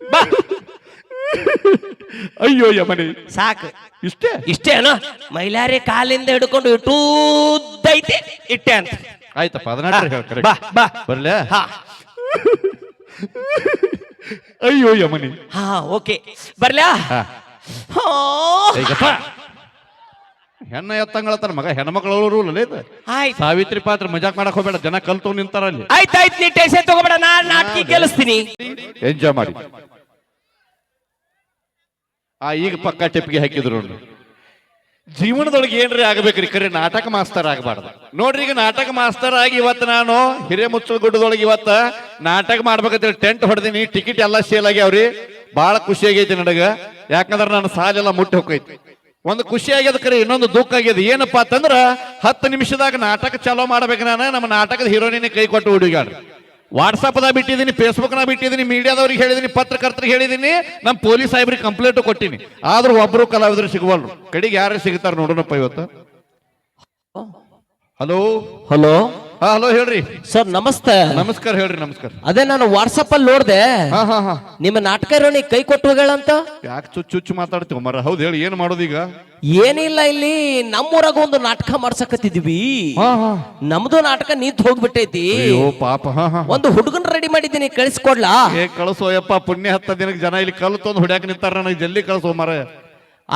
ಬಾ. ಅಯ್ಯೋ ಯಮನೆ. ಸಾಕು. ಇಷ್ಟೇ? ಇಷ್ಟೇನು ಮೈಲಾರಿ ಕಾಲಿಂದ ಹಿಡ್ಕೊಂಡು ಇಟ್ಟೂದೈತೆ ಇಟ್ಟೆ ಅಂತ. ಆಯ್ತಪ್ಪ ಅದನ್ನ ಬಾ ಬಾ. ಬರ್ಲೆ? ಹಾ. ಅಯ್ಯೋ ಯಮನಿ. ಹಾ ಓಕೆ. ಬರ್ಲ್ಯಾ ಹಾ. ಈಗಪ್ಪ ಹೆಣ್ಣ ಎತ್ತಂಗಳತ್ತಾರ ಮಗ ಹೆಣ್ಮಕ್ಳು ರೂಲ್ ಅಲ್ಲ ಇದು. ಆಯ್ತು. ಸಾವಿತ್ರಿ ಪಾತ್ರ ಮಜಾಕ್ ಮಾಡಕ್ ಹೋಗ್ಬೇಡ ಜನ ಕಲ್ತು ನಿಂತಾರ ಅಲ್ಲಿ ಆಯ್ತು ಆಯ್ತು ನೀ ಟೆನ್ಷನ್ ತಗೋಬೇಡ ನಾನ್ ನಾಟಕಿ ಕೇಳಿಸ್ತೀನಿ. ಎಂಜಾಯ್ ಮಾಡಿ. ಆ ಈಗ ಪಕ್ಕ ಟಿಪ್ಪಿಗೆ ಹಾಕಿದ್ರು ನೋಡ್ರಿ ಜೀವನದೊಳಗೆ ಏನ್ರಿ ಆಗ್ಬೇಕ್ರಿ? ಕರೆ ನಾಟಕ ಮಾಸ್ತರ್ ಆಗಬಾರ್ದು. ನೋಡ್ರಿ ಈಗ ನಾಟಕ ಮಾಸ್ತರ್ ಆಗಿ ಇವತ್ತು ನಾನು ಹಿರೇಮುಚ್ಚಲ ಗುಡ್ಡದೊಳಗೆ ಇವತ್ತ ನಾಟಕ ಮಾಡ್ಬೇಕಂತೇಳಿ ಟೆಂಟ್ ಹೊಡೆದಿನಿ ಟಿಕೆಟ್ ಎಲ್ಲ ಸೇಲ್ ಆಗ್ಯಾವ್ರಿ. ಬಹಳ ಖುಷಿ ಆಗೈತಿ ನನಗ. ಯಾಕಂದ್ರೆ ನನ್ನ ಸಾಲೆಲ್ಲ ಮುಟ್ಟಿ ಹೋಗೈತಿ ಒಂದು ಖುಷಿ ಆಗ್ಯದ ಕರೆ ಇನ್ನೊಂದು ದುಃಖ ಆಗ್ಯದ. ಏನಪ್ಪಾ ಅಂತಂದ್ರ ಹತ್ತು ನಿಮಿಷದಾಗ ನಾಟಕ ಚಾಲೋ ಮಾಡ್ಬೇಕು ನಾನು ನಮ್ಮ ನಾಟಕದ ಹೀರೋನಿನ ಕೈ ಕೊಟ್ಟು ಹುಡುಗಾಡ್ರಿ ವಾಟ್ಸಪ್ದಾಗ ಬಿಟ್ಟಿದ್ದೀನಿ ಫೇಸ್ಬುಕ್ನಾಗ ಬಿಟ್ಟಿದ್ದೀನಿ ಮೀಡಿಯಾದವ್ರಿಗೆ ಹೇಳಿದ್ದೀನಿ ಪತ್ರಕರ್ತರಿಗೆ ಹೇಳಿದ್ದೀನಿ ನಮ್ಮ ಪೊಲೀಸ್ ಸಾಹೇಬ್ರಿಗೆ ಕಂಪ್ಲೇಂಟು ಕೊಟ್ಟಿನಿ. ಆದ್ರೂ ಒಬ್ರು ಕಲಾವಿದರು ಸಿಗುವಲ್ರು. ಕಡೆಗೆ ಯಾರು ಸಿಗ್ತಾರೆ ನೋಡೋಣಪ್ಪ ಇವತ್ತು. ಹಲೋ? ಹಲೋ? ಹಲೋ ಹೇಳ್ರಿ. ಸರ್ ನಮಸ್ತೆ. ನಮಸ್ಕಾರ ಹೇಳ್ರಿ ನಮಸ್ಕಾರ. ಅದೇ ನಾನು ವಾಟ್ಸಪ್ ಅಲ್ಲಿ ನೋಡ್ದೆ. ಹಾ ಹಾ ಹಾ. ನಿಮ್ಮ ನಾಟಕ ಇರೋನಿ ಕೈ ಕೊಟ್ಟು ಅಂತ ಯಾಕೆ ಚುಚ್ಚು ಚುಚ್ಚು ಮಾತಾಡ್ತೀವಿ ಮರ ಹೌದು ಹೇಳಿ ಏನ್ ಮಾಡೋದು ಈಗ? ಏನಿಲ್ಲ ಇಲ್ಲಿ ನಮ್ಮೂರಾಗ ಒಂದು ನಾಟಕ ಮಾಡ್ಸಕತ್ತಿದ್ವಿ. ಹಾ ಹಾ. ನಮ್ದು ನಾಟಕ ನಿಂತು ಹೋಗ್ಬಿಟ್ಟೈತಿ. ಅಯ್ಯೋ ಪಾಪ. ಹಾ ಹಾ ಒಂದು ಹುಡುಗನ್ ರೆಡಿ ಮಾಡಿದ್ದೀನಿ ಕಳಿಸ್ಕೊಡ್ಲಾ ಏ ಕಳಿಸೋ ಯಪ್ಪ ಪುಣ್ಯ ಹತ್ತ ದಿನಕ್ಕೆ ಜನ ಇಲ್ಲಿ ಕಲ್ಲು ತಂದು ಹೊಡ್ಯಾಕ ನಿಂತಾರ ನನಗೆ ಜಲ್ದಿ ಕಳಿಸೋ ಮರ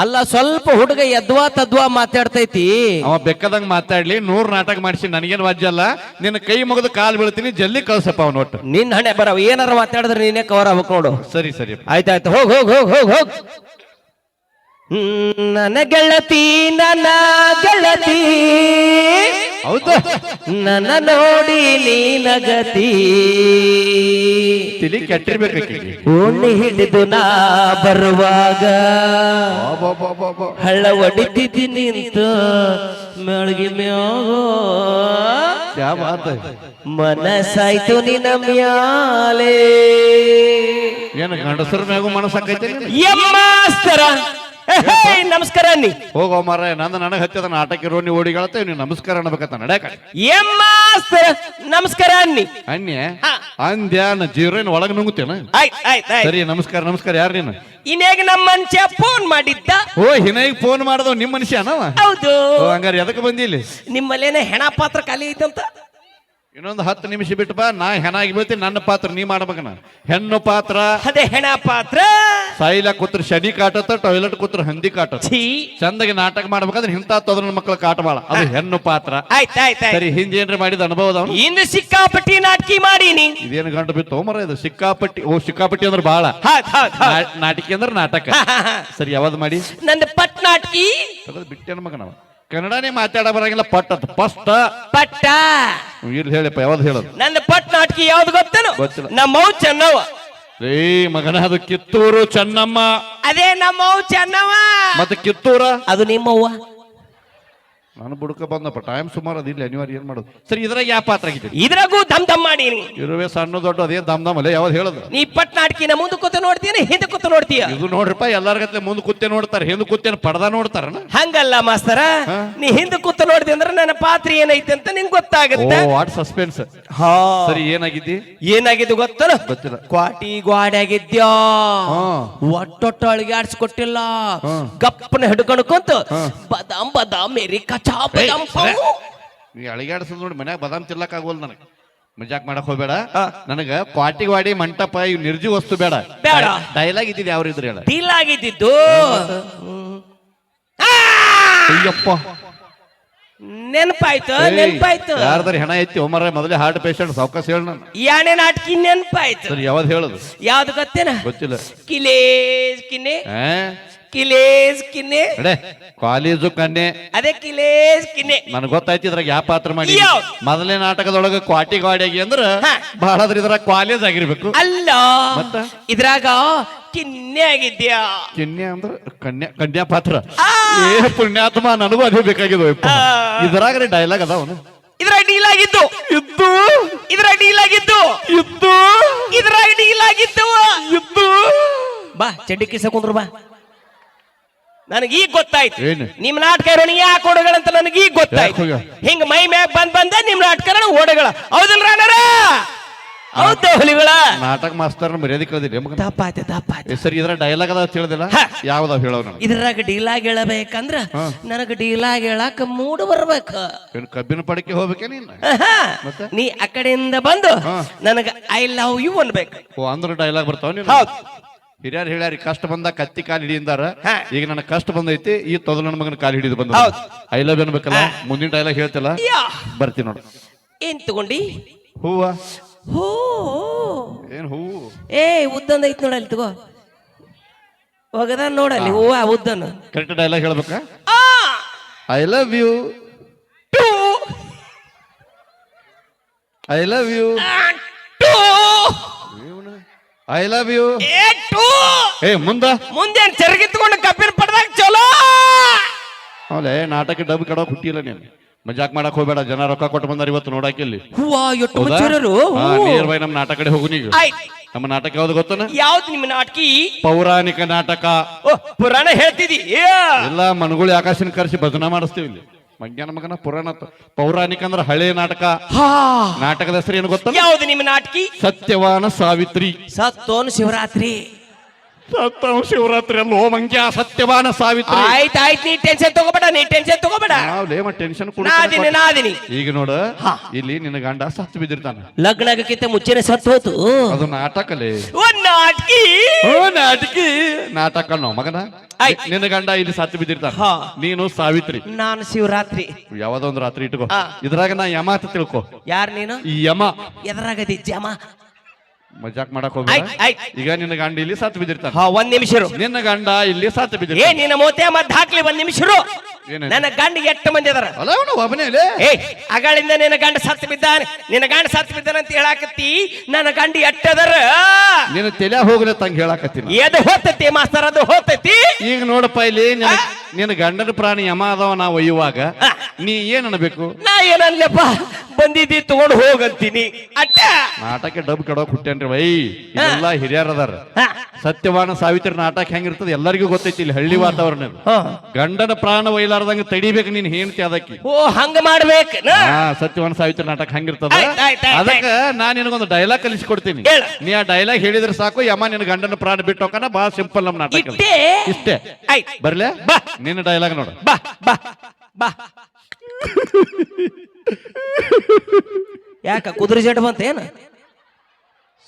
ಅಲ್ಲ ಸ್ವಲ್ಪ ಹುಡುಗ ಎದ್ವಾ ತದ್ವಾ ಮಾತಾಡ್ತೈತಿ. ಅವ ಬೆಕ್ಕದಂಗ್ ಮಾತಾಡ್ಲಿ ನೂರ್ ನಾಟಕ ಮಾಡಿಸಿ ನನಗೇನ್ ವಾಜ್ಯ ಅಲ್ಲ. ನಿನ್ನ ಕೈ ಮುಗಿದು ಕಾಲ್ ಬೀಳ್ತೀನಿ ಜಲ್ದಿ ಕಳ್ಸಪ್ಪ ಅವ್ನ ಒಟ್ಟು. ನಿನ್ ಹಣೆ ಬರವ ಏನಾರ ಮಾತಾಡಿದ್ರೆ ನೀನೇ ಕವರ್ ಆಗ್ಬೇಕು ನೋಡು. ಸರಿ ಸರಿ. ಆಯ್ತಾಯ್ತು ಹೋಗ್ ಹೋಗ್ ಹೋಗ್ ಹೋಗ್ ಹೋಗ್. ನನ್ನ ಗೆಳತಿ ನನ್ನ ಗೆಳತಿ. ಹೌದು. ನನ್ನ ನೋಡಿ ನೀನಗತಿ ತಿಳಿ ಕೆಟ್ಟಿರ್ಬೇಕು ಓಣಿ ಹಿಡಿದು ನಾ ಬರುವಾಗ ಹಳ್ಳ ಒಡಿತಿದ್ದಿ ನಿಂತ ಮೆಳಗಿ ಹೈ. ಮನಸ್ಸಾಯ್ತು ನಿನ್ನ ಮ್ಯಾಲೆ. ಏನು ಗಂಡಸರ ಮ್ಯಾಗು ಮನಸ್ಸಾಕೈತೆ ಯಮ್ಮಾಸ್ತರ. ನಮಸ್ಕಾರ ನೀ ಹೋಗೋ ಮರ ನಂದು ನನಗೆ ಹತ್ತಿದ ನಾಟಕ ಇರೋ ನೀವು ಓಡಿಗಳತ್ತ ನೀವು ನಮಸ್ಕಾರ ಅನ್ಬೇಕಂತ ನಡೆಯಕ ಯಮ್ಮಾಸ್ತರ ನಮಸ್ಕಾರ ಅನ್ನಿ. ಅನ್ಯ ಅಂದ್ಯಾನ ಜೀರೋನ್ ಒಳಗೆ ನುಂಗುತ್ತೇನ? ಆಯ್ತ್ ಆಯ್ತ್ ಆಯ್ತ್. ಸರಿ ನಮಸ್ಕಾರ ನಮಸ್ಕಾರ ಯಾರು ನೀನು? ಇನ್ನೇಗ ನಮ್ಮ ಮನುಷ್ಯ ಫೋನ್ ಮಾಡಿದ್ದ? ಓ ಹಿನೈಗ್ ಫೋನ್ ಮಾಡ್ದವ್ ನಿಮ್ ಮನುಷ್ಯನವ? ಹೌದು. ಹಂಗಾರೆ ಎದಕ್ಕೆ ಬಂದಿ ನಿಮ್ಮಲ್ಲೇನೆ ನಿಮ್ಮಲ್ಲೇನ ಹೆಣ ಪಾತ್ರ ಖಾಲಿ ಐತಂತ? ಇನ್ನೊಂದು ಹತ್ತು ನಿಮಿಷ ಬಿಟ್ಟು ಬಾ ನಾ ಹೆಣಾಗಿ ಬೀಳ್ತೀನಿ ನನ್ನ ಪಾತ್ರ ನೀ ಮಾಡ್ಬೇಕನ. ಹೆಣ್ಣು ಪಾತ್ರ. ಅದೇ ಹೆಣ ಪಾತ್ರ. ಸೈಲ ಕೂತ್ರ ಶನಿ ಕಾಟತ್ತ ಟಾಯ್ಲೆಟ್ ಕೂತ್ರ ಹಂದಿ ಕಾಟ ಛೀ. ಚಂದಾಗಿ ನಾಟಕ ಮಾಡ್ಬೇಕಂದ್ರೆ ಇಂಥ ತೊದ್ರ ಮಕ್ಕಳ ಕಾಟ ಬಾಳ. ಅದು ಹೆಣ್ಣು ಪಾತ್ರ. ಆಯ್ತ್ ಆಯ್ತ್. ಆಯ್ತ್ ಸರಿ ಹಿಂದೆ ಏನ್ರಿ ಮಾಡಿದ ಅನುಭವ ಅದಾವ? ಇಂದು ಸಿಕ್ಕಾಪಟ್ಟಿ ನಾಟಕಿ ಮಾಡೀನಿ. ಇದೇನು ಗಂಟು ಬಿತ್ತು? ಮರ ಇದು ಸಿಕ್ಕಾಪಟ್ಟಿ ಓ ಸಿಕ್ಕಾಪಟ್ಟಿ ಅಂದ್ರೆ ಬಾಳ. ಹೌದ್ ಹೌದ್ ಹೌದ್. ನಾ- ನಾಟಿಕೆ ಅಂದ್ರೆ ನಾಟಕ. ಸರಿ ಯಾವ್ದು ಮಾಡಿ? ನಂದು ಪಟ್ ನಾಟಕಿ. ಬಿಟ್ಟೆ ನಾವು ಕನ್ನಡನೇ ಮಾತಾಡ ಬರಂಗಿಲ್ಲ ಪಟ್ ಅಂತ. ಫಸ್ಟ್ ಪಟ್ಟ. ಇಲ್ಲಿ ಹೇಳಿಪ್ಪ ಯಾವ್ದು ಹೇಳೋದು? ನನ್ನ ಪಟ್ ನಾಟಕ ಯಾವ್ದು ಗೊತ್ತೇನು? ಗೊತ್ತಿಲ್ಲ. ನಮ್ಮವ್ ಚೆನ್ನವ ಏ ಮಗನ ಅದು ಕಿತ್ತೂರು ಚೆನ್ನಮ್ಮ. ಅದೇ ನಮ್ಮವ್ ಚೆನ್ನವ ಮತ್ತೆ ಕಿತ್ತೂರ? ಅದು ನಿಮ್ಮವ್ವ. ನಾನು ಬುಡಕ ಬಂದಪ್ಪ. ಟೈಮ್ ಸುಮಾರು ಅದಿಲ್ಲ ಅನಿವಾರ್ಯ ಏನ್ ಮಾಡೋದು? ಸರಿ ಇದ್ರಾಗ ಯಾವ ಪಾತ್ರ ಇದ್ರಾಗೂ ದಮ್ ದಮ್ ಮಾಡೀನಿ. ಇರುವೆ ಸಣ್ಣ ದೊಡ್ಡ ಅದೇ ದಮ್ ದಮ್ ಅಲ್ಲೇ ಯಾವ್ದು ಹೇಳೋದು? ನೀ ಪಟ್ ನಾಟಕಿನ ಮುಂದೆ ಕೂತ ನೋಡ್ತೀನಿ ಹಿಂದೆ ಕೂತ ನೋಡ್ತೀಯ? ಇದು ನೋಡ್ರಪ್ಪ ಎಲ್ಲಾರ ಗತ್ತೆ ಮುಂದೆ ಕೂತೆ ನೋಡ್ತಾರೆ ಹಿಂದೆ ಕೂತೇನು ಪಡ್ದ ನೋಡ್ತಾರ ಹಂಗಲ್ಲ ಮಾಸ್ತರ. ನೀ ಹಿಂದೆ ಕೂತ ನೋಡ್ದಿ ಅಂದ್ರೆ ನನ್ನ ಪಾತ್ರ ಏನೈತೆ ಅಂತ ನಿಂಗೆ ಗೊತ್ತಾಗುತ್ತೆ. ವಾಟ್ ಸಸ್ಪೆನ್ಸ್ ಹಾ. ಸರಿ ಏನಾಗಿದ್ದಿ? ಏನಾಗಿದ್ದು ಗೊತ್ತಲ್ಲ ಗೊತ್ತಿಲ್ಲ. ಕ್ವಾಟಿ ಗ್ವಾಡ್ಯಾಗಿದ್ಯಾ ಹಾ. ಒಟ್ಟೊಟ್ಟು ಆಡ್ಸಿ ಕೊಟ್ಟಿಲ್ಲ ಗಪ್ಪನ ಹಿಡ್ಕೊಂಡು ಕುಂತ. ಬದಾಮ್ ಬದಾಮ್ ಮೇರಿ ಕಚಾ ಬದಾಮ್ ಅಳಿಗಾಡ್ಸದ್ ನೋಡಿ ಮನ್ಯಾಗ ಬದಾಮ್ ತಿಲ್ಲಕ್ ಆಗೋಲ್ ನನಗೆ. ಮಜಾಕ್ ಮಾಡಕ್ ಹೋಗ್ಬೇಡ. ನನಗ ಕ್ವಾಟಿ ವಾಡಿ ಮಂಟಪ ಇವ್ ನಿರ್ಜಿ ವಸ್ತು ಬೇಡ. ಬೇಡ. ಡೈಲಾಗ್ ಇದ್ದಿದ್ದು ಯಾವ ಇದ್ರಿ ಹೇಳ. ಡೀಲ್ ಆಗಿದ್ದಿದ್ದು! ಅಯ್ಯಪ್ಪ. ನೆನ್ಪಾಯ್ತು ನೆನ್ಪಾಯ್ತು. ಯಾರ್ದಾರ ಹೆಣ ಐತಿ ಒಮ್ಮರ ಮೊದಲೇ ಹಾರ್ಟ್ ಪೇಷಂಟ್ ಸಾವಕಾಶ ಹೇಳ ನಾನು. ಯಾಣೆ ನಾಟಕಿ ನೆನ್ಪಾಯ್ತು. ಸರಿ ಯಾವ್ದು ಹೇಳುದು? ಯಾವ್ದು ಗೊತ್ತೇನ? ಗೊತ್ತಿಲ್ಲ. ಕಿಲೇ ಕಿನ್ನೆ ಕಿಲೇಸ್ ಕಿನ್ನೆ. ಕಾಲೇಜು ಕನ್ನೆ. ಅದೇ ಕಿಲೇಸ್ ಕಿನ್ನೆ. ನನಗೆ ಗೊತ್ತಾಯ್ತು ಇದ್ರಾಗ ಯಾವ ಪಾತ್ರ ಮಾಡಿ ಯಾವ್ದ್? ಮೊದಲನೇ ನಾಟಕದೊಳಗ ಕ್ವಾಟಿ ಗಾಡಿಯಾಗಿ ಅಂದ್ರ ಹಾ. ಬಹಳ ಅದ್ರ ಇದ್ರಾಗ ಕಾಲೇಜ್ ಆಗಿರ್ಬೇಕು. ಅಲ್ಲ. ಮತ್ತ? ಇದ್ರಾಗ ಕಿನ್ನೆ ಆಗಿದ್ಯಾ? ಕಿನ್ನೆ ಅಂದ್ರ ಕನ್ಯಾ ಕನ್ಯಾ ಪಾತ್ರ. ಆ. ಏ ಪುಣ್ಯಾತ್ಮ ನನಗೂ ಅದೇ ಬೇಕಾಗಿದೆ. ಇದ್ರಾಗ ಡೈಲಾಗ್ ಅದಾವನು ಇದ್ರಾಗ ಡೀಲ್ ಆಗಿದ್ದು ಇದ್ದು. ಇದ್ರಾಗ ಡೀಲ್ ಆಗಿದ್ದು ಇದ್ದು. ಇದ್ರಾಗ ಡೀಲ್ ಆಗಿದ್ದು ಇದ್ದು. ಬಾ ಚಡ್ಡಿ ಕಿಸ ಕುಂದ್ರು ಬಾ. ನನಗೆ ಈಗ ಗೊತ್ತಾಯ್ತು? ನಿಮ್ ನಾಟಕ ಇರೋಣ ಯಾಕೆ ಓಡಗಳಂತ ನನಗೆ ಈಗ ಗೊತ್ತಾಯ್ತು. ಹಿಂಗ ಮೈ ಮ್ಯಾಗ ಬಂದ್ ಬಂದ ನಿಮ್ ನಾಟಕ ಓಡಗಳ ಹೌದಲ್ರ ರಾಣರ ಹೌದು ಹುಲಿಗಳ. ನಾಟಕ ಮಾಸ್ತರ್ನ ಮರ್ಯಾದೆ ಮಗನ. ತಪ್ಪಾಯ್ತು ತಪ್ಪಾಯ್ತು ಸರಿ ಇದ್ರ ಡೈಲಾಗ್ ಅದಾವ ತಿಳಿದಿಲ್ಲ. ಯಾವ್ದಾವ್ ನನಗೆ? ಇದ್ರಾಗ ಡೀಲಾಗ್ ಹೇಳಬೇಕಂದ್ರ. ನನಗ ಡೀಲಾಗ್ ಹೇಳಾಕ ಮೂಡ್ ಬರ್ಬೇಕು. ಏನ್ ಕಬ್ಬಿನ ಪಡಕೆ ಹೋಗ್ಬೇಕೆ ನೀನ್? ನೀ ಆ ಕಡೆಯಿಂದ ಬಂದು. ನನಗ ಐ ಲವ್ ಯು ಅನ್ಬೇಕು. ಅಂದ್ರ ಡೈಲಾಗ್ ಬರ್ತಾವ ನೀನು? ಹೌದ್. ಹಿರಿಯರು ಹೇಳ್ಯಾರಿ ಕಷ್ಟ ಬಂದ ಕತ್ತಿ ಕಾಲು ಹಿಡಿಯಿಂದಾರ. ಈಗ ನನ್ನ ಕಷ್ಟ ಬಂದೈತಿ ಈ ತೊದಲ ನನ್ನ ಮಗನ ಕಾಲು ಹಿಡಿದು ಬಂದ ಹೌದ್. ಐ ಲವ್ ಅನ್ಬೇಕಲ್ಲ? ಮುಂದಿನ ಡೈಲಾಗ್ ಹೇಳ್ತಿಲ್ಲ ಯಾ. ಬರ್ತೀನಿ ನೋಡು. ಏನ್ ತಗೊಂಡಿ? ಹೂವ. ಹೋ. ಏನ್ ಹೂವು? ಏ ಉದ್ದಂದ ಐತ್ ನೋಡಲ್ಲಿ ತಗೋ. ಹೋಗದ ನೋಡಲ್ಲಿ ಹೂವ ಉದ್ದನ. ಕರೆಕ್ಟ್ ಡೈಲಾಗ್ ಹೇಳ್ಬೇಕಾ? ಆ. I love you too. I love you too. I love you ಏ ಟು. ಏ ಮುಂದ? ಮುಂದೇನ್ ಚರಗಿತ್ಕೊಂಡು ಕಬ್ಬಿನ ಪಡ್ದಾಗ ಚಲೋ. ಅವಲೇ ನಾಟಕ ಡಬ್ ಕಡೋ ಹುಟ್ಟಿಲ್ಲ ನೀನು. ಮಜಾಕ್ ಮಾಡಕ್ ಹೋಗ್ಬೇಡ ಜನ ರೊಕ್ಕ ಕೊಟ್ಟು ಬಂದಾರ ಇವತ್ತು ನೋಡಾಕಿಲ್ಲಿ ಹೂವ ಎಟ್ಟು ಮುಚ್ಚರರು? ನಿಯರ್ ಬೈ ನಮ್ಮ ನಾಟಕ ಕಡೆ ಹೋಗು ನೀವು ಆಯ್ತ್ ನಮ್ಮ ನಾಟಕ ಯಾವ್ದು ಗೊತ್ತನ? ಯಾವ್ದು ನಿಮ್ಮ ನಾಟಕಿ? ಪೌರಾಣಿಕ ನಾಟಕ. ಓ ಪುರಾಣ ಹೇಳ್ತಿದಿ ಏ. ಎಲ್ಲ ಮನಗುಳಿ ಆಕಾಶನ ಕರೆಸಿ ಭಜನ ಮಾಡಿಸ್ತೀವಿ ಇಲ್ಲಿ. ಮಗ್ಯಾನ ಮಗನ ಪುರಾಣ ಪೌರಾಣಿಕ ಅಂದ್ರೆ ಹಳೆ ನಾಟಕ. ನಾಟಕದ ಹೆಸರು ಏನು ಗೊತ್ತಲ್ಲ? ಯಾವ್ದು ನಿಮ್ಮ ನಾಟಕಿ? ಸತ್ಯವಾನ ಸಾವಿತ್ರಿ. ಸತ್ತೋನು ಶಿವರಾತ್ರಿ. ಸತ್ತವ ಶಿವರಾತ್ರಿ ಅಲ್ಲಿ ಓಮಂಗ್ಯ ಸತ್ಯವಾನ ಸಾವಿತ್ರಿ. ಆಯ್ತು ಆಯ್ತು ನೀ ಟೆನ್ಷನ್ ತಗೋಬೇಡ ನೀ ಟೆನ್ಷನ್ ತಗೋಬೇಡ. ನಾವ್ಲೇ ಟೆನ್ಷನ್ ನಾದಿನಿ ನಾದಿನಿ ಈಗ ನೋಡು. ಇಲ್ಲಿ ನಿನ್ನ ಗಂಡ ಸತ್ತು ಬಿದ್ದಿರ್ತಾನ. ಲಗ್ನ ಆಗಕ್ಕಿಂತ ಮುಂಚೆನೆ ಸತ್ತು ಹೋತು. ಅದು ನಾಟಕಲೇ. ಓ ನಾಟಕಿ. ಓ ನಾಟಕಿ. ನಾಟಕ ನೋ ಮಗನ. ಆಯ್ತ್. ನಿನ್ನ ಗಂಡ ಇಲ್ಲಿ ಸತ್ತು ಬಿದ್ದಿರ್ತಾನ. ಹಾ. ನೀನು ಸಾವಿತ್ರಿ. ನಾನು ಶಿವರಾತ್ರಿ. ಯಾವ್ದೋ ಒಂದು ರಾತ್ರಿ ಇಟ್ಕೋ. ಇದ್ರಾಗ ನಾ ಯಮ ಅಂತ ತಿಳ್ಕೊ. ಯಾರ್ ನೀನು? ಈ ಯಮ. ಎದ್ರಾಗದಿ ಜಮ ಮಜಾಕ್ ಮಾಡಕ್ ಹೋಗ್ಬೇಡ. ಆಯ್ತ್ ಆಯ್ತ್ ಈಗ ನಿನ್ನ ಗಂಡ ಇಲ್ಲಿ ಸತ್ ಬಿದ್ದಿರ್ತಾನೆ. ಹಾ ಒಂದ್ ನಿಮಿಷ ಇರು. ನಿನ್ನ ಗಂಡ ಇಲ್ಲಿ ಸತ್ತು ಏ ಬಿದ್ದಿರ್ತಾನ ನಿನ್ನ ಮೋತೆ ಮದ್ದು ಹಾಕ್ಲಿ ಒಂದ್ ನಿಮಿಷ ಇರು. ಏನಾಯ್ತು? ನನ್ನ ಗಂಡ ಎಷ್ಟು ಮಂದಿ ಅದಾರ? ಅಲ್ಲ ಅವನು ಒಬ್ಬನೇ. ಏ ಅಗಳಿಂದ ನಿನ್ನ ಗಂಡ ಸತ್ತು ಬಿದ್ದಾನೆ. ನಿನ್ನ ಗಂಡ ಸತ್ತು ಬಿದ್ದಾನೆ ಅಂತ ಹೇಳಾಕತ್ತಿ. ನನ್ನ ಗಂಡ ಎಟ್ಟದರ ನಿನ್ನ ತಲೆ ಹೋಗ್ಲಿ ತಂಗ ಹೇಳಾಕತ್ತೀನಿ ಎದು ಹೋತತಿ ಮಾಸ್ತರ್ ಅದು ಹೋತತಿ. ಈಗ ನೋಡಪ್ಪ ಇಲ್ಲಿ ನಿನ್ನ ನಿನ್ನ ಗಂಡನ ಪ್ರಾಣಿ ಯಮ ಅದಾವ ನಾ ಒಯ್ಯುವಾಗ. ನೀ ಏನ್ ಅನ್ಬೇಕು? ನಾ ಏನನ್ಲಪ್ಪ ಬಂದಿದ್ದಿ ತಗೊಂಡು ಹೋಗಂತೀನಿ. ಅಟ್ಟ. ನಾಟಕ ಡಬ್ ಕಡೋಕ್ ಹುಟ್ಟೇನ್ರಿ ವೈ. ಎಲ್ಲ ಹಿರಿಯರ್ ಅದಾರ. ಸತ್ಯವಾನ ಸಾವಿತ್ರಿ ನಾಟಕ ಹೆಂಗಿರ್ತದೆ ಎಲ್ಲರಿಗೂ ಗೊತ್ತೈತಿ ಇಲ್ಲಿ ಹಳ್ಳಿ ವಾತಾವರಣ ಇದು. ಗಂಡನ ಪ್ರಾಣ ಒಯ್ಲಾರ್ದಂಗ ತಡಿಬೇಕು ನೀನ್ ಹೆಂಡತಿ ಅದಕ್ಕೆ. ಓ ಹಂಗ ಮಾಡ್ಬೇಕು ಹಾ ಸತ್ಯವಾನ ಸಾವಿತ್ರಿ ನಾಟಕ ಹೆಂಗಿರ್ತದ? ಅದಕ್ಕೆ ಆಯ್ತ್, ಆಯ್ತ್, ಅದಕ್ಕ ನಾನ್ ನಿನಗೊಂದು ಡೈಲಾಗ್ ಕಲಿಸ್ಕೊಡ್ತೀನಿ. ಹೇಳು. ನೀ ಆ ಡೈಲಾಗ್ ಹೇಳಿದ್ರೆ ಸಾಕು ಯಮ ನಿನ್ ಗಂಡನ ಪ್ರಾಣ ಬಿಟ್ಟು ಬಹಳ ಸಿಂಪಲ್ ನಮ್ ನಾಟಕ ಇಷ್ಟೇ. ಆಯ್ತ್. ಬರ್ಲೆ? ಬಾ. ನಿನ್ನ ಡೈಲಾಗ್ ನೋಡು. ಬಾ ಬಾ ಬಾ. ಯಾಕ ಕುದುರೆ ಜಡ್ ಬಂತ ಏನ?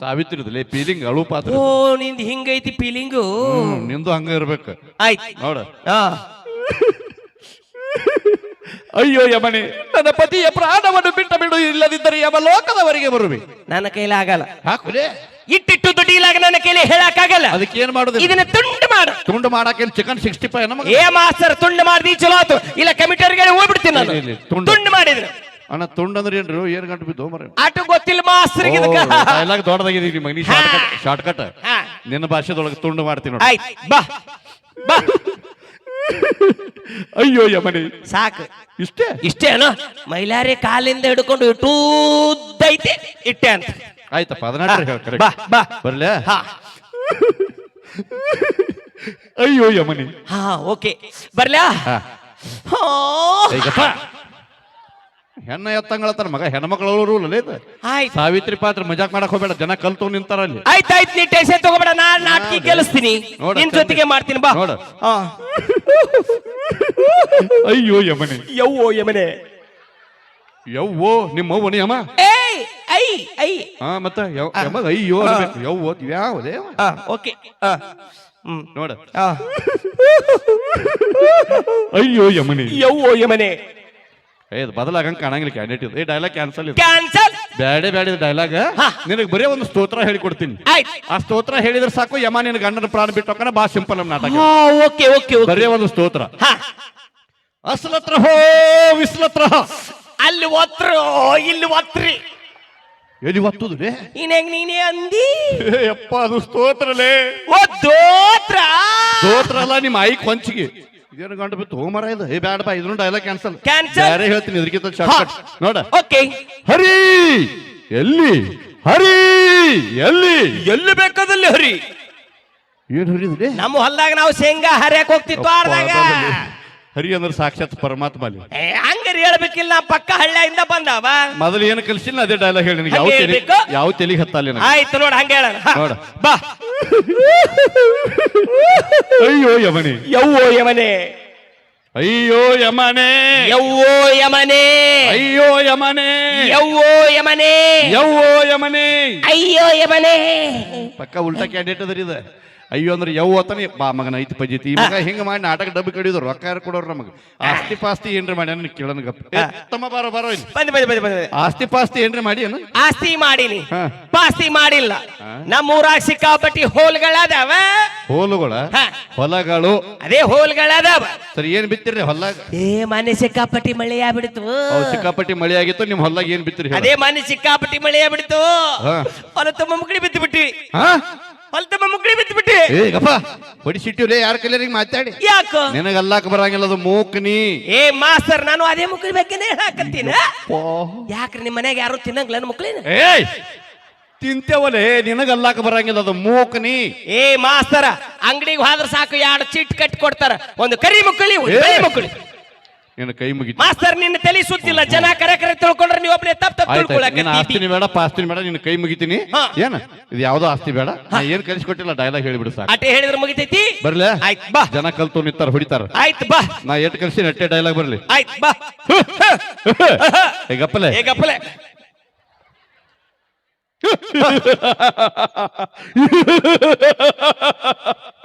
ಸಾವಿತ್ರಿದಲೇ ಫೀಲಿಂಗ್ ಅಳು ಪಾತ್ರ. ಓ ನಿಂದ ಹಿಂಗೈತಿ ಫೀಲಿಂಗು ಹ್ಮ್, ನಿಂದು ಹಂಗ ಇರ್ಬೇಕು. ಆಯ್ತು. ನೋಡು. ಹಾ ಅಯ್ಯೋ ಯಮನೆ ನನ್ನ ಪತಿಯ ಪ್ರಾಣವನ್ನು ಬಿಟ್ಟ ಬಿಡು. ಇಲ್ಲದಿದ್ದರೆ ಯಮ ಲೋಕದವರಿಗೆ ಬರುವೆ. ನನ್ನ ಕೈಲಿ ಆಗಲ್ಲ. ಹಾಕುಲೇ ಇಟ್ಟಿಟ್ಟು ದುಡ್ಡಿಲಾಗ ನನ್ನ ಕೈಲಿ ಹೇಳಕ್ಕಾಗಲ್ಲ. ಅದಕ್ಕೆ ಏನ್ ಮಾಡುದು? ಇದನ್ನ ತುಂಡು ಮಾಡು. ತುಂಡು ಮಾಡಕ್ಕೆ ಚಿಕನ್ ಸಿಕ್ಸ್ಟಿ ಫೈವ್ ನಮಗೆ? ಏ ಮಾಸ್ತರ್ ತುಂಡು ಮಾಡ್ದಿ ಚಲೋ ಆತು. ಇಲ್ಲ ಕಮಿಟರ್ಗೆ ಹೋಗ್ಬಿಡ್ತೀನಿ ನಾನು. ಇಲ್ಲ, ಇಲ್ಲ, ತುಂಡು. ತುಂಡು ಮಾಡಿದ್ರು. ಅಣ್ಣ ತುಂಡು ಅಂದ್ರೆ ಏನ್ರಿ? ಏನ್ ಗಂಟು ಬಿದ್ದು ಮರ ಆಟ ಗೊತ್ತಿಲ್ಲ ಮಾಸ್ತ್ರಿಗೆ ಇದಕ್ಕ. ಡೈಲಾಗ್ ದೊಡ್ಡದಾಗಿದೆ ನಿಮ್ಮ ಮಗನಿ ಶಾರ್ಟ್ ಕಟ್. ನಿನ್ನ ಭಾಷೆದೊಳಗೆ ತುಂಡು ಮಾಡ್ತೀನಿ ನೋಡಿ. ಆಯ್ತ್ ಬಾ. ಬಾ. ಅಯ್ಯೋ ಯಮನಿ. ಸಾಕು. ಇಷ್ಟೇ? ಇಷ್ಟೇನ ಮೈಲಾರಿ ಕಾಲಿಂದ ಹಿಡ್ಕೊಂಡು ಇಟ್ಟೂದೈತೆ ಇಟ್ಟೆ ಅಂತ. ಆಯ್ತಪ್ಪ ಅದನ್ನ ಹೇಳಿ ಬಾ ಬಾ. ಬರ್ಲೆ? ಹಾ. ಅಯ್ಯೋ ಯಮನಿ. ಹಾ ಓಕೆ. ಬರ್ಲ್ಯಾ ಹಾ. ಹೆಣ್ಣ ಎತ್ತಂಗಳತ್ತಾರ ಮಗ ಹೆಣ್ಮಕ್ಳು ರೂಲ್ ಅಲ್ಲೇ ಇದು ಆಯ್ತ್. ಸಾವಿತ್ರಿ ಪಾತ್ರ ಮಜಾಕ್ ಮಾಡಕ್ ಹೋಗ್ಬೇಡ ಜನ ಕಲ್ತು ನಿಂತಾರ ಅಲ್ಲಿ. ಆಯ್ತು ಆಯ್ತ್ ನೀ ಟೆನ್ಷನ್ ತಗೋಬೇಡ ನಾನು ನಾಟಕಿ ಕೇಳಿಸ್ತೀನಿ ನೋಡು, ನಿನ್. ಜೊತೆಗೆ ಮಾಡ್ತೀನಿ ಬಾ. ನೋಡು. ಅಯ್ಯೋ ಯಮನೆ. ಯವ್ವೋ ಯಮನೆ. ಯವ್ವೋ ನಿಮ್ಮ ಅವ್ವನಿ ಯಮ? ಏಯ್ ಐ ಐ. ಹಾ ಮತ್ತ ಯವ್- ಅಯ್ಯೋ ಅನ್ಬೇಕು. ಯವ್ವೋ ಯಾವದೇ ಹಾ ಓಕೆ. ಹ್ಮ್. ನೋಡ. ಅಯ್ಯೋ ಯಮನೆ. ಯವ್ವೋ ಯಮನೆ. ಏ ಇದು ಬದಲಾಗಂಗ್ ಕಾಣಂಗಿಲ್ಲ ಕ್ಯಾಂಡಿಡೇಟ್ ಇದು. ಏ ಡೈಲಾಗ್ ಕ್ಯಾನ್ಸಲ್ ಇದು. ಕ್ಯಾನ್ಸಲ್ ಬ್ಯಾಡೆ ಬ್ಯಾಡ ಡೈಲಾಗ್. ನಿನಗೆ ಬರೀ ಒಂದು ಸ್ತೋತ್ರ ಹೇಳಿಕೊಡ್ತೀನಿ. ಆಯ್ತ್. ಆ ಸ್ತೋತ್ರ ಹೇಳಿದ್ರೆ ಸಾಕು ಯಮ ನಿನ್ನ ಗಂಡನ ಪ್ರಾಣ ಬಿಟ್ಟು ಹೋಗೋಣ ಬಾ ಸಿಂಪಲ್ ನಮ್ಮ ನಾಟಕ. Okay okay okay. ಬರೀ ಒಂದು ಸ್ತೋತ್ರ. ಹಾ. ಅಸ್ಲತ್ರ ಹೋ ವಿಸ್ಲತ್ರ ಅಲ್ಲಿ ಒತ್ರು ಇಲ್ಲಿ ಒತ್ರಿ. ಎಲ್ಲಿ ಒತ್ತುದು ಲೇ? ಇನ್ಯಾಗ ನೀನೇ ಅಂದಿ? ಏ ಯಪ್ಪ ಅದು ಸ್ತೋತ್ರಲೇ. ಓ ದೋತ್ರ ಸ್ತೋತ್ರ ಅಲ್ಲ ನಿಮ್ಮ ಐ ಕೊಂಚಿಗೆ. ಇದೇನು ಗಂಡ ಬಿತ್ತು ಹೋಮರ ಇದು? ಹೇ ಬ್ಯಾಡಪ್ಪ ಇದನ್ನು ಡೈಲಾಗ್ ಕ್ಯಾನ್ಸಲ್ Cancel? ಬೇರೆ ಹೇಳ್ತೀನಿ ಇದಕ್ಕಿಂತ ಶಾರ್ಟ್ ನೋಡ. ಓಕೆ ಹರಿ! ಎಲ್ಲಿ? ಹರಿ! ಎಲ್ಲಿ? ಎಲ್ಲಿ ಬೇಕಾದಲ್ಲಿ ಹರಿ? ಏನ್ ಹರಿದ್ರಿ ನಮ್ಮ ಹೊಲ್ದಾಗ ನಾವು ಶೇಂಗಾ ಹರಿಯಕ್ ಹೋಗ್ತಿತ್ತು ಆರ್ದಾಗ. ಹರಿ ಅಂದ್ರೆ ಸಾಕ್ಷಾತ್ ಪರಮಾತ್ಮ ಅಲ್ಲಿ. ಏ ಹಂಗ ಹೇಳಿದ್ರೆ ಹೇಳ್ಬೇಕಿಲ್ಲ ನಾ ಪಕ್ಕ ಹಳ್ಳಿಯಿಂದ ಬಂದವ. ಮೊದಲು ಏನು ಕಲಿಸಿಲ್ಲ ಅದೇ ಡೈಲಾಗ್ ಹೇಳಿ ನಿನಗೆ. ಯಾವ ಹಂಗೆ ತಲೆ ಹೇಳ್ಬೇಕು? ಯಾವ ತಲೆಗೆ ಹತ್ತಲ್ಲ ಆಯ್ತು ನೋಡ ಹಂಗ ಹೇಳ ನೋಡ. ಬಾ. ಅಯ್ಯೋ ಯಮನೆ. ಯವ್ವೋ ಯಮನೆ. ಅಯ್ಯೋ ಯಮನೆ. ಯವ್ವೋ ಯಮನೆ. ಅಯ್ಯೋ ಯಮನೆ. ಯವ್ವೋ ಯಮನೆ. ಯವ್ವೋ ಯಮನೆ. ಅಯ್ಯೋ ಯಮನೆ. ಪಕ್ಕ ಉಲ್ಟಾ ಕ್ಯಾಂಡಿಡೇಟ್ ಅದರಿ ಇದು. ಅಯ್ಯೋ ಅಂದ್ರೆ ಯವ್ ಅತನ ಬಾ ಮಗನ ಐತಿ ಪಜಿತಿ ಈ ಮಗ ಹಿಂಗ ಮಾಡಿ ನಾಟಕ ಡಬ್ಬಿ ಕಡಿದ್ರು ರೊಕ್ಕ ಯಾರು ಕೊಡೋರು ನಮಗೆ? ಆಸ್ತಿ ಪಾಸ್ತಿ ಏನ್ರಿ ಮಾಡ್ಯಾನ ಕೇಳನ ಗಪ್ಪ. ಏ, ತಮ್ಮ ಬಾರೋ ಬಾರೋ ಇಲ್ಲಿ. ಬಂದ್ ಬನ್ನಿ ಬಂದ್ ಬನ್ನಿ. ಆಸ್ತಿ ಪಾಸ್ತಿ ಏನ್ರಿ ಮಾಡಿ ಅನ್ನ ಆಸ್ತಿ ಮಾಡಿಲಿ. ಹಾ. ಪಾಸ್ತಿ ಮಾಡಿಲ್ಲ. ನಮ್ಮೂರಾಗ ಸಿಕ್ಕಾಪಟ್ಟಿ ಹೋಲ್ಗಳದಾವ. ಹೋಲುಗಳ? ಹಾ. ಹೊಲಗಳು? ಅದೇ ಹೋಲ್ಗಳದಾವ. ಸರಿ ಏನ್ ಬಿತ್ತಿರ್ರಿ ಹೊಲಾಗ ಏ ಮನೆ ಸಿಕ್ಕಾಪಟ್ಟಿ ಮಳೆ ಆಗ್ಬಿಡ್ತು. ಸಿಕ್ಕಾಪಟ್ಟಿ ಮಳೆ ಆಗಿತ್ತು ನಿಮ್ ಹೊಲಾಗ ಏನ್ ಬಿತ್ತಿರಿ ಹೇಳು? ಅದೇ ಮನೆ ಸಿಕ್ಕಾಪಟ್ಟಿ ಮಳೆ ಆಗ್ಬಿಡ್ತು. ಹಾ. ಹೊಲ ತುಂಬ ಮುಗಿ ಬಿತ್ತು ಬಿಟ್ಟಿವಿ ಹಾ? ಹೊಲ ಮುಗ್ಳಿ ಮುಕ್ಳಿ ಬಿತ್ತು ಬಿಟ್ವಿ ಏ ಗಪ್ಪ ಹೊಡಿಸಿಟ್ಟಿವ್ಲೇ ಯಾರ ಕೈಲಿ ಮಾತಾಡಿ? ಯಾಕ? ನಿನಗಲ್ಲಾಕ ಬರಂಗಿಲ್ಲ ಅದು ಮೂಕ್ನಿ ಏ ಮಾಸ್ತರ್ ನಾನು ಅದೇ ಮುಕ್ಳಿ ಬೇಕೇನೆ ಹೇಳಕತ್ತೀನ ಯಾಕ್ರಿ ನಿಮ್ಮ ಮನೆಗೆ ಯಾರು ತಿನ್ನಂಗಿಲ್ಲ ಮುಕ್ಳಿನ? ಏಯ್ ತಿಂತೇವಲೇ ನಿನಗಲ್ಲಾಕ ಬರಂಗಿಲ್ಲ ಅದು ಮೂಕ್ನಿ ಏ ಮಾಸ್ತರ ಅಂಗಡಿಗೆ ಹೋದ್ರ ಸಾಕು ಎರಡು ಚೀಟ್ ಕಟ್ಟಿ ಕೊಡ್ತಾರ. ಒಂದು ಕರಿ ಮುಕ್ಕಳಿ ಒಂದು ಬಿಳಿ ಮುಕ್ಕಳಿ ನಿನ್ನ ಕೈ ಮುಗಿತು. ಮಾಸ್ತರ್ ನಿನ್ನ ತಲೆ ಸುತ್ತಿಲ್ಲ. ಜನ ಕರೆ ಕರೆ ತಿಳ್ಕೊಂಡ್ರೆ ನೀವು ಒಬ್ಬನೇ ತಪ್ಪು ತಪ್ಪು ಆಯ್ತು ನಿನ್ನ ಆಸ್ತಿನಿ ಬೇಡ ಪಾಸ್ತಿನಿ ಬೇಡ ನಿನ್ನ ಕೈ ಮುಗಿತೀನಿ. ಹಾ. ಏನ? ಇದು ಯಾವ್ದೋ ಆಸ್ತಿ ಬೇಡ. ನಾ ಏನ್ ಕಲಿಸ್ಕೊಟ್ಟಿಲ್ಲ ಡೈಲಾಗ್ ಹೇಳಿಬಿಡು ಸಾಕು. ಅಟೆ ಹೇಳಿದ್ರೆ ಮುಗಿತೈತಿ? ಬರ್ಲೆ? ಆಯ್ತು ಬಾ. ಜನ ಕಲ್ತು ನಿಂತಾರ ಹೊಡಿತಾರ. ಆಯ್ತು ಬಾ. ನಾ ಎಟ್ ಕಲ್ಸಿ ಅಟ್ಟೆ ಡೈಲಾಗ್ ಬರ್ಲಿ. ಆಯ್ತು ಬಾ. ಹೇಗಪ್ಪಲೆ ಹೇಗಪ್ಪಲೆ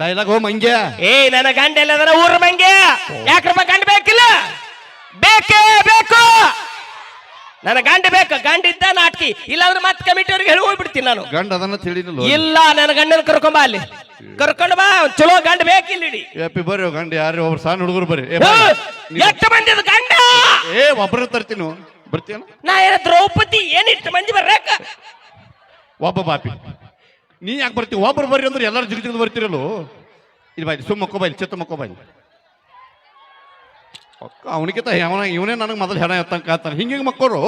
ಡೈಲಾಗ್ ಹೋ ಮಂಗ್ಯ. ಏ ನನ್ನ ಗಂಡ ಎಲ್ಲದರ ಊರ ಮಂಗೆ ರೂಪಾಯಿ ಗಂಡ ಬೇಕಿಲ್ಲ? ಬೇಕೇ ಬೇಕು. ನನ್ನ ಗಂಡ ಬೇಕು. ಗಂಡ ಇದ್ದ ನಾಟಕಿ. ಇಲ್ಲಾಂದ್ರೆ ಮತ್ತೆ ಕಮಿಟಿಯವ್ರಿಗೆ ಹೇಳಿ ಹೋಗ್ಬಿಡ್ತೀನಿ ನಾನು. ಗಂಡ ಅದನ್ನ ತಿಳಿದಿಲ್ಲ ಇಲ್ಲ ನನ್ನ ಗಂಡನ ಕರ್ಕೊಂಬ ಅಲ್ಲಿ. ಕರ್ಕೊಂಡು ಬಾ. ಒಂದ್ ಚಲೋ ಗಂಡ ಬೇಕಿಲ್ಲ ಇಡಿ. ಎಪ್ಪಿ ಬರ್ರಿ ಗಂಡ. ಯಾರು ಒಬ್ರು ಸಣ್ಣ ಹುಡುಗರು ಬರ್ರಿ. ಏ, ಮಂದಿ ಎಷ್ಟು ಮಂದಿದ ಗಂಡ? ಏ ಒಬ್ರು ತರ್ತೀನಿ. ಬರ್ತೀಯನ ನಾ ಏನ ದ್ರೌಪದಿ ಏನಿಷ್ಟು ಮಂದಿ ಬರ್ರಾಕ ಒಬ್ಬ ಬಾಪಿ. ನೀ ಯಾಕೆ ಬರ್ತೀವಿ ಒಬ್ಬರು ಬರ್ರಿ ಅಂದ್ರೆ ಎಲ್ಲರೂ ಜಿಗ್ ಬರ್ತಿರಲ್ಲೋ? ಬರ್ತಿರಲ್ಲ ಇದು ಬಾಯ್ ಸುಮ್ಮ ಮಕ್ಕೋ ಬಾಯ್ ಚಿತ್ತ ಮಕ್ಕೋ ಅಕ್ಕ ಅವನಿಗಿಂತ ಅವನ ಇವನೇ ನನಗೆ ಮೊದಲು ಹೆಣ ಎತ್ತಂಕ ಆತಾನೆ ಹಿಂಗ ಹಿಂಗ ಮಕ್ಕೋರು.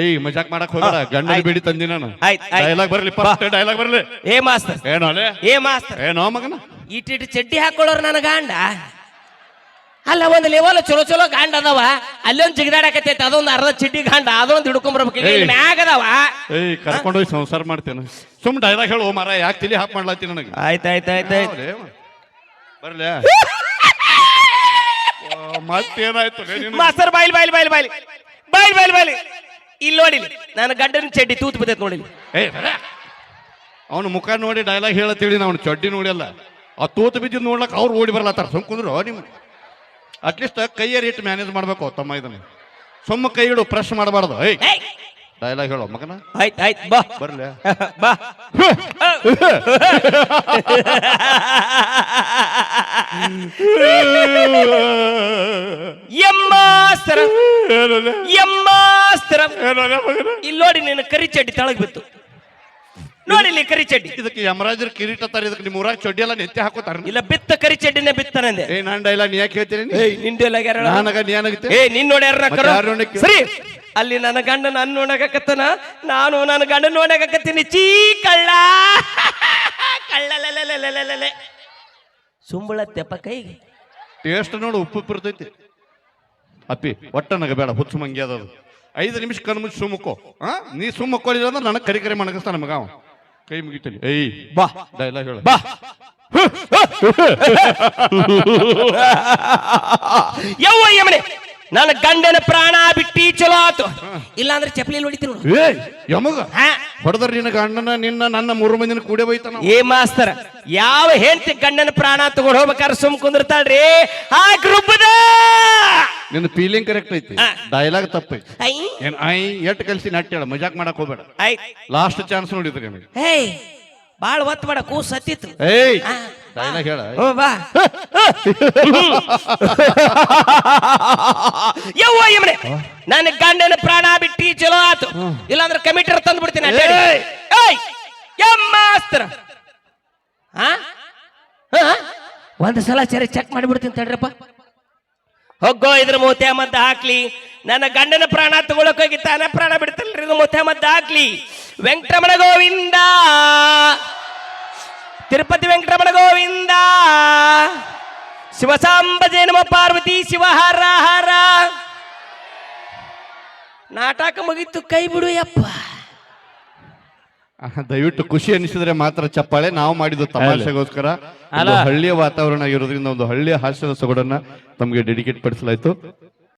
ಏಯ್ ಮಜಾಕ್ ಮಾಡಕ್ ಹೋಗ ಗಂಡ ಬಿಡಿ ಬೇಡಿ ತಂದಿ ನಾನು. ಆಯ್ತ್, ಆಯ್ತ್. ಡೈಲಾಗ್ ಬರ್ಲಿ ಫಸ್ಟ್ ಡೈಲಾಗ್ ಬರ್ಲಿ. ಏ ಮಾಸ್ತರ್ ಏನೋ ಅಲೆ? ಏ ಮಾಸ್ತರ್ ಏನೋ ಮಗನ? ಇಟ್ಟಿಟ್ಟು ಚಡ್ಡಿ ಹಾಕೊಳ್ಳೋರು ನನ್ನ ಗಂಡ. ಅಲ್ಲ ಒಂದು ಲೆವೆಲ್ ಚಲೋ ಚಲೋ ಗಂಡ ಅದಾವ. ಅಲ್ಲೊಂದು ಜಿಗದಾಡಕತ್ತೈತೆ ಅದೊಂದು ಅರ್ಧ ಚಡ್ಡಿ ಗಂಡ ಅದೊಂದು ಹಿಡ್ಕೊಂಬರ್ಬೇಕು. ಈಗ ಮ್ಯಾಗ ಅದಾವ. ಏಯ್ ಕರ್ಕೊಂಡೋಗಿ ಸಂಸಾರ ಮಾಡ್ತೇನೆ. ಸುಮ್ ಡೈಲಾಗ್ ಹೇಳು ಮರ ಯಾಕೆ ತಿಳಿ ಹಾಕ್ ಮಾಡ್ಲಾತಿ ನನಗೆ? ಆಯ್ತು ಆಯ್ತು ಆಯ್ತು ಆಯ್ತು ಬರ್ಲೆ ಮತ್ತೇನಾಯ್ತು ಲೇ ನಿನಗೆ? ಮಾಸ್ತರ್ ಬಾಯ್ಲಿ ಬಾಯ್ಲಿ ಬಾಯ್ಲಿ ಬಾಯ್ಲಿ. ಬಾಯ್ಲಿ ಬಾಯ್ಲಿ ಬಾಯ್ಲಿ. ಇಲ್ಲಿ ನೋಡಿ ನಾನು ಗಂಡನ ಚಡ್ಡಿ ತೂತು ಬಿದ್ದೈತೆ ನೋಡಿ ಏ ಅವನ ಮುಖ ನೋಡಿ ಡೈಲಾಗ್ ಹೇಳತ್ತೀಳಿ ಅವ್ನು ಚಡ್ಡಿ ನೋಡಿಲ್ಲ ಆ ತೂತು ಬಿದ್ದಿದ್ದು ನೋಡ್ಲಕ್ಕ ಅವ್ರು ಓಡಿ ಬರ್ಲತ್ತಾರ. ಸುಮ್ ಕುಂದ್ರು ನೀವು ಅಟ್ಲೀಸ್ಟ್ ಕೈಯಲ್ಲಿ ಇಟ್ಟು ಮ್ಯಾನೇಜ್ ಮಾಡ್ಬೇಕು ತಮ್ಮ ಇದನ್ನ. ಸುಮ್ಮ ಕೈ ಇಡು ಪ್ರೆಸ್ ಮಾಡಬಾರ್ದು ಡೈಲಾಗ್ ಹೇಳೋ ಮಗನ. ಆಯ್ತು ಆಯ್ತು ಬಾ. ಬರ್ಲೆ. ಬಾ. ಎಮ್ಮಾಸ್ತರ? ಎಮ್ಮಾಸ್ತರ? ಇಲ್ಲಿ ನೋಡಿ ನಿನ್ನ ಕರಿ ಚಡ್ಡಿ ತಳಗ್ ಬಿತ್ತು. ಇಲ್ಲಿ ಕರಿ ಚಡ್ಡಿ. ಇದಕ್ಕೆ ಯಮರಾಜರ ಕಿರೀಟ ತರ ಇದಕ್ಕೆ ನಿಮ್ಮ ಊರಾಗ ಚಡ್ಡಿ ಎಲ್ಲ ನೆತ್ತಿ ಹಾಕೋತಾರ ಇಲ್ಲ ಬಿತ್ತ ಕರಿ ಚಡ್ಡಿನೇ ಬಿತ್ತನಂದೆ ಏ ನಾನ್ ಡೈಲಾಗ್ ನೀ ಯಾಕೆ ಹೇಳ್ತೀನಿ ಏ ಏಯ್ ನಿಂದು ಎಲ್ಲ ಯಾರ ನನಗ ನೀ ಏನಾಗುತ್ತೆ ಏ ನಿನ್ ನೋಡಿ ಯಾರ ಸರಿ ಅಲ್ಲಿ ನನ್ನ ಗಂಡ ನನ್ನ ನೋಡಕತ್ತನ. ನಾನು ನನ್ನ ಗಂಡ ನೋಡಕತ್ತೀನಿ. ಚೀ ಕಳ್ಳ. ಕಳ್ಳಲಲಲಲಲಲಲೆ. ಸುಂಬಳ ತೆಪ್ಪ ಕೈಗೆ. ಟೇಸ್ಟ್ ನೋಡು ಉಪ್ಪು ಬರ್ತೈತಿ ಅಪ್ಪಿ ಒಟ್ಟ ನಗ ಬೇಡ ಹುಚ್ಚು ಮಂಗಿ ಅದದು ಐದು ನಿಮಿಷ ಕಣ್ಮುಚ್ಚಿ ಸುಮ್ಮಕ್ಕೋ ಹಾ ನೀ ಸುಮ್ಮಕ್ಕೋಲಿಲ್ಲ ಅಂದ್ರೆ ನನಗೆ ಕರಿ ಕರಿ ಮಣಗಿಸ್ತಾನೆ ಮಗ ಅವ. ಕೈ ಮುಗಿತಲಿ ಏಯ್ ಬಾ. ಡೈಲಾಗ್ ಹೇಳ. ಬಾ. ಯವ್ವ ಯಮನೆ. ನನ್ನ ಗಂಡನ ಪ್ರಾಣ ಬಿಟ್ಟಿ ಚಲೋ ಆತು. ಇಲ್ಲಾಂದ್ರೆ ಚಪ್ಪಲಿ ಹೊಡಿತೀನಿ ಏ ಯಮಗ. ಹೊಡೆದ್ರ ನಿನ್ನ ಗಂಡನ ನಿನ್ನ ನನ್ನ ಮೂರು ಮಂದಿನ ಕೂಡೆ ಬೈತಾನ ಏ ಮಾಸ್ತರ ಯಾವ ಹೆಂಡತಿ ಗಂಡನ ಪ್ರಾಣ ತಗೊಂಡ್ ಹೋಗ್ಬೇಕಾದ್ರೆ ಸುಮ್ ಕುಂದಿರ್ತಾಳ್ರಿ? ಆ ರುಬ್ಬದ ನಿನ್ನ ಫೀಲಿಂಗ್ ಕರೆಕ್ಟ್ ಐತಿ. ಡೈಲಾಗ್ ತಪ್ಪೈತಿ. ಐ. ಏನ್ ಐ ಎಟ್ ಕಲ್ಸಿ ನಟ್ಟೇಳ ಮಜಾಕ್ ಮಾಡಕ್ ಹೋಗ್ಬೇಡ. ಲಾಸ್ಟ್ ಚಾನ್ಸ್ ನೋಡಿದ್ರಿ ನಿಮಗೆ ಬಾಳ ಒತ್ತ ಬೇಡ ಕೂಸ್ ಸತ್ತಿತ್ತು ಏಯ್ ಹಾ. ಡೈಲಾಗ್ ಹೇಳ ಓ ಬಾ. ಯವ್ವ ಯಮನೆ ನನ್ನ ಗಂಡನ ಪ್ರಾಣ ಬಿಟ್ಟಿ ಚಲೋ ಆತು. ಇಲ್ಲಾಂದ್ರೆ ಕಮಿಟರ್ ತಂದು ಬಿಡ್ತೀನಿ ಅಡ್ಡಾಡಿ. ಏಯ್! ಯಮ್ಮಾಸ್ತ್ರ ಹಾ ಹಾ? ಒಂದು ಸಲ ಸರಿ ಚೆಕ್ ಮಾಡಿಬಿಡ್ತೀನಿ ತಡ್ರಪ್ಪ. ಹೋಗೋ ಇದ್ರ ಮೂತೆ ಮದ್ದು ಹಾಕ್ಲಿ. ನನ್ನ ಗಂಡನ ಪ್ರಾಣ ತಗೊಳಕ್ ಹೋಗಿ ತಾನ ಪ್ರಾಣ ಬಿಡ್ತಲ್ರಿ ಇದು ಮೂತೆ ಮದ್ದು ಹಾಕ್ಲಿ. ವೆಂಕಟರಮಣ ಗೋವಿಂದ. ತಿರುಪತಿ ವೆಂಕಟರಮಣ ಗೋವಿಂದ ಶಿವಸಾಂಬ ಜಯ ನಮ ಪಾರ್ವತಿ ಶಿವ ಹರ ಹರ. ನಾಟಕ ಮುಗೀತು ಕೈ ಬಿಡು ಯಪ್ಪ ದಯವಿಟ್ಟು ಖುಷಿ ಅನಿಸಿದ್ರೆ ಮಾತ್ರ ಚಪ್ಪಾಳೆ. ನಾವು ಮಾಡಿದ್ದು ತಮಾಷೆಗೋಸ್ಕರ ಒಂದು ಅಲ್ಲ. ಹಳ್ಳಿಯ ವಾತಾವರಣ ಇರೋದ್ರಿಂದ ಒಂದು ಹಳ್ಳಿಯ ಹಾಸ್ಯದ ಸೊಗಡನ್ನ ತಮಗೆ ಡೆಡಿಕೇಟ್ ಪಡಿಸಲಾಯ್ತು.